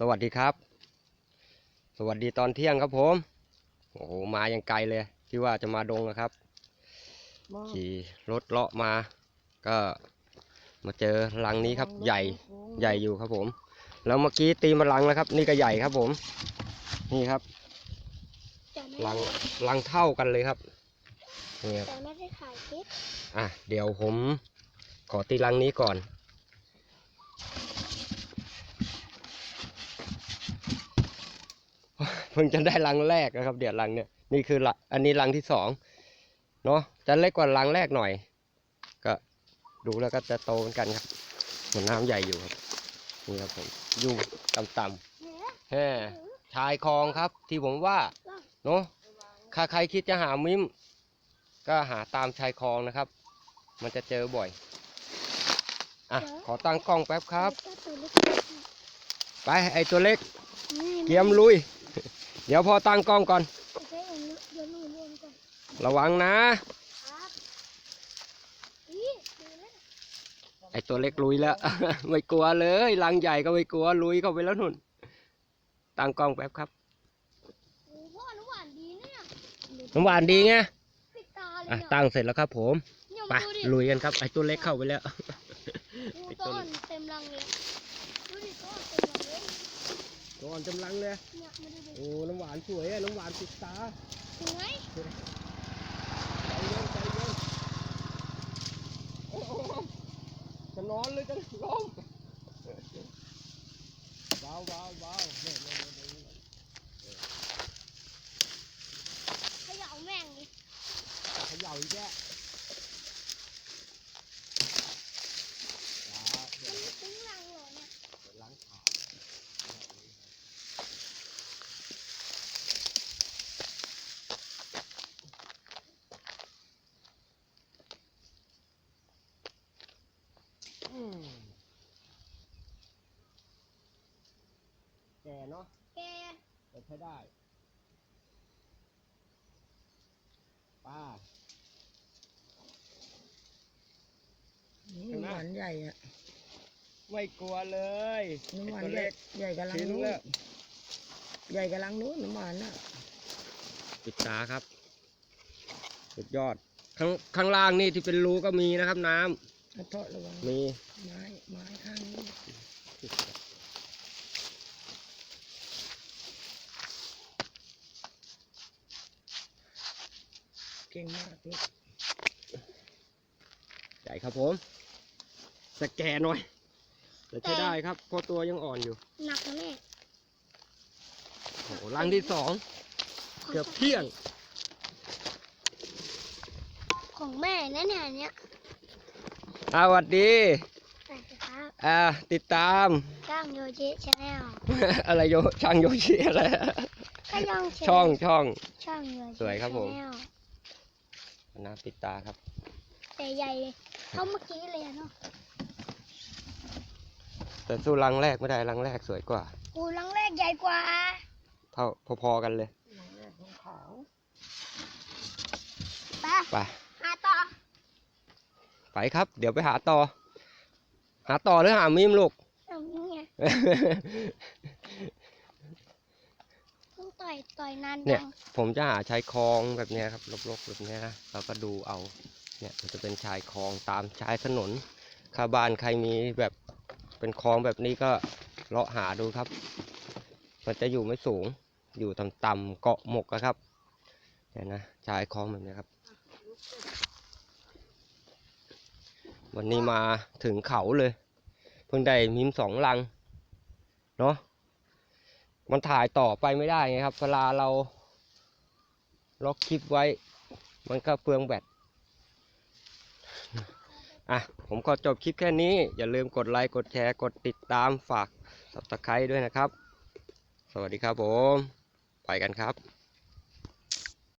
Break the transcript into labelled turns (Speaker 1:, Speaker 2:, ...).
Speaker 1: สวัสดีครับ สวัสดีตอนเที่ยงครับผม โอ้โห มายังไกลเลย ที่ว่าจะมาดงนะครับ ขี่รถเลาะมา ก็มาเจอรังนี้ครับ ใหญ่ใหญ่อยู่ครับผม แล้วเมื่อกี้ตีมาลังแล้วครับ นี่ก็ใหญ่ครับผม นี่ครับ
Speaker 2: แต่ไม่
Speaker 1: ลังลังเท่ากันเลยครับนี่ครับ
Speaker 2: แต่ไม่ได้ถ่ายคลิป
Speaker 1: อะเดี๋ยวผมขอตีรังนี้ก่อน พิ่งจะได้รังแรกนะครับ เดี๋ยวรังเนี่ยนี่คืออันนี้รังที่สองเนาะจะเล็กกว่ารังแรกหน่อย ก็ดูแล้วก็จะโตเหมือนกันครับหัวน้ำใหญ่อยู่ครับนี่ครับผมอยู่ต่ำๆ
Speaker 2: เนี่ย
Speaker 1: แฮ่ชายคลองครับ ที่ผมว่าเนาะถ้าใครคิดจะหามิม ก็หาตามชายคลองนะครับ มันจะเจอบ่อยอะขอตั้งกล้องแป๊บครับ ไปไอตัวเล็ก เกียมลุย เดี๋ยวพอตั้งกล้องก่อน
Speaker 2: โอเคเดี๋ยวหนูรวมก่อน
Speaker 1: ระวังนะ
Speaker 2: ครับนี่ดูนะ
Speaker 1: ไอตัวเล็กลุยแล้ว ไม่กลัวเลยรังใหญ่ก็ไม่กลัวลุยเข้าไปแล้วนุ่น ตั้งกล้องแป๊บครับ
Speaker 2: โอ้พ่อน้ำหวานดีนะเนี่ย
Speaker 1: น้ำหวานดีไง
Speaker 2: ปิดตาเลย
Speaker 1: อะ
Speaker 2: เนี่ย
Speaker 1: ตั้งเสร็จแล้วครับผม
Speaker 2: เนี่ย
Speaker 1: ไป
Speaker 2: มาดูดิ
Speaker 1: ลุยกันครับ ไอตัวเล็กเข้าไปแล้ว
Speaker 2: ดู
Speaker 1: ปิดต้
Speaker 2: ต้
Speaker 1: น
Speaker 2: นเต็มรังเลยดูดิต้นเต็มรังเลย
Speaker 1: ก่อนจำลังเลย
Speaker 2: เนี่ยมาดูดิ
Speaker 1: โอ้น้ำหวานสวยอะน้ำหวานติดตา
Speaker 2: สวย
Speaker 1: ใจเย็นใจเย็นโอ้โหจะนอนเลยจะล้มเบาเบาเบาเนี่ยเนี่ยเนี่ยเนี่ย
Speaker 2: เขย่าแม่งดิ
Speaker 1: เขย่าอีกแกอย่าเดี๋ยว
Speaker 2: มันทิ้งรังเหรอเนี่ย
Speaker 1: เดี๋ยวล้างขาอืมแก่ เนาะ
Speaker 2: แก
Speaker 1: แต่ใช้ได้ป้า
Speaker 3: นี่
Speaker 1: เห็นไหม
Speaker 3: น้ำหวานใหญ่อะ
Speaker 1: ไม่กลัวเลย
Speaker 3: น้ำหวาน
Speaker 1: ไอ้ตัว
Speaker 3: ใหญ่
Speaker 1: เล็ก
Speaker 3: ใหญ่กำลัง
Speaker 1: ชิ้น
Speaker 3: นู้น
Speaker 1: แล้ว
Speaker 3: ใหญ่กำลังนู้นน้ำหวานน่ะ
Speaker 1: ปิดตาครับ สุดยอด ข้างข้างล่างนี่ที่เป็นรูก็มีนะครับน้ำ
Speaker 3: เอาเทาะระวัง
Speaker 1: มี
Speaker 3: ไม้ไม้ข้างนี้ ก่งมากลูก
Speaker 1: ใหญ่ครับผม สแกนหน่อยแต่ใช้ได้ครับเพราะตัวยังอ่อนอยู่
Speaker 2: หนักนะแม่
Speaker 1: โอ้โหลังที่สอง เกือบเที่ยง
Speaker 2: ของแม่นะเนี่ยอันเนี่ย
Speaker 1: สวัสดี
Speaker 2: ไปสิครับ
Speaker 1: อ่า ติดตาม
Speaker 2: ช่างโยจิชาแนล
Speaker 1: อะไรโยช่างโยชิอะไร
Speaker 2: ก็ย่องเช
Speaker 1: ช่องช่อง
Speaker 2: ช่างโยจิ
Speaker 1: สวยครับผม
Speaker 2: ชาแนล
Speaker 1: นะปิดตาครับ
Speaker 2: แต่ใหญ่เท่าเมื่อกี้เลยอะเนาะ
Speaker 1: แต่สู้รังแรกไม่ได้รังแรกสวยกว่า
Speaker 2: กูรังแรกใหญ่กว่า
Speaker 1: เท่าพอๆกันเลย
Speaker 3: น้ำแรกของขาว
Speaker 2: ไป
Speaker 1: ไป
Speaker 2: หาต่อ
Speaker 1: ไปครับ เดี๋ยวไปหาต่อ หาต่อหรือหามิมลูก
Speaker 2: เอานี่ไงต้ องต่อยต่อยนาน
Speaker 1: เนี่ย
Speaker 2: จัง
Speaker 1: ผมจะหาชายคลองแบบเนี้ยครับรกๆแบบเนี้ยนะเราก็ดูเอา เนี่ยมันจะเป็นชายคลองตามชายถนนข้าบ้านใครมีแบบเป็นคลองแบบนี้ก็เลาะหาดูครับ มันจะอยู่ไม่สูง อยู่ต่ำๆเกาะหมกอะครับเนี่ยนะชายคลองแบบเนี้ยครับ วันนี้มาถึงเขาเลย เพิ่งได้มิมสองลัง เนาะ มันถ่ายต่อไปไม่ได้ไงครับ เวลาเราล็อกคลิปไว้ มันก็เปลืองแบตอะ ผมก็จบคลิปแค่นี้ อย่าลืมกดไลค์ กดแชร์ กดติดตามฝากสับตะไคร้ด้วยนะครับ สวัสดีครับผม ไปกันครับ